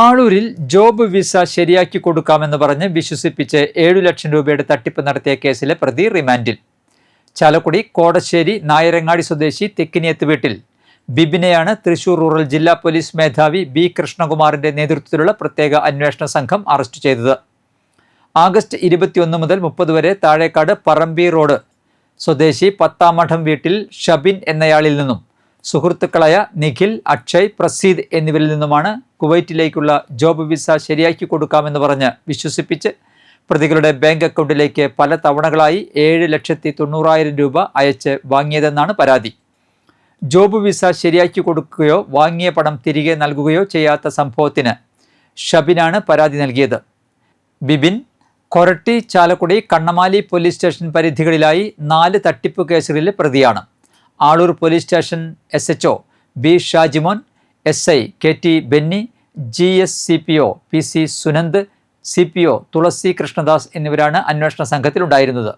ആളൂരിൽ job visa ശരിയാക്കി കൊടുക്കാമെന്ന് പറഞ്ഞ് വിശ്വസിപ്പിച്ച് ഏഴു ലക്ഷം രൂപയുടെ തട്ടിപ്പ് നടത്തിയ കേസിലെ പ്രതി റിമാൻഡിൽ. ചാലക്കുടി കോടശ്ശേരി നായരങ്ങാടി സ്വദേശി തെക്കിനിയത്ത് വീട്ടിൽ. ബിബിനെയാണ് തൃശൂർ റൂറൽ ജില്ലാ പോലീസ് മേധാവി ബി കൃഷ്ണകുമാറിന്റെ നേതൃത്വത്തിലുള്ള പ്രത്യേക അന്വേഷണ സംഘം അറസ്റ്റ് ചെയ്തത്. ആഗസ്റ്റ് ഇരുപത്തിയൊന്ന് മുതൽ മുപ്പത് വരെ താഴേക്കാട് പറമ്പി റോഡ്. സ്വദേശി പത്താമഠം വീട്ടിൽ ഷബിൻ എന്നയാളിൽ നിന്നും സുഹൃത്തുക്കളായ നിഖിൽ അക്ഷയ് പ്രസീദ് എന്നിവരിൽ നിന്നുമാണ് കുവൈറ്റിലേക്കുള്ള ജോബ് വിസ ശരിയാക്കി കൊടുക്കാമെന്ന് പറഞ്ഞ് വിശ്വസിപ്പിച്ച് പ്രതികളുടെ ബാങ്ക് അക്കൗണ്ടിലേക്ക് പല തവണകളായി ഏഴ് ലക്ഷത്തി തൊണ്ണൂറായിരം രൂപ അയച്ച് വാങ്ങിയതെന്നാണ് പരാതി. ജോബ് വിസ ശരിയാക്കി കൊടുക്കുകയോ വാങ്ങിയ പണം തിരികെ നൽകുകയോ ചെയ്യാത്ത സംഭവത്തിന് ഷബിനാണ് പരാതി നൽകിയത്. ബിബിൻ കൊരട്ടി ചാലക്കുടി കണ്ണമാലി പോലീസ് സ്റ്റേഷൻ പരിധികളിലായി നാല് തട്ടിപ്പ് കേസുകളിൽ പ്രതിയാണ്. Aloor police station S H O B Shajimon S I K T Benny G S C P O P C Sunand C P O Thulasi Krishnadas എന്നിവരാണ് അന്വേഷണ സംഘത്തിലുണ്ടായിരുന്നത്.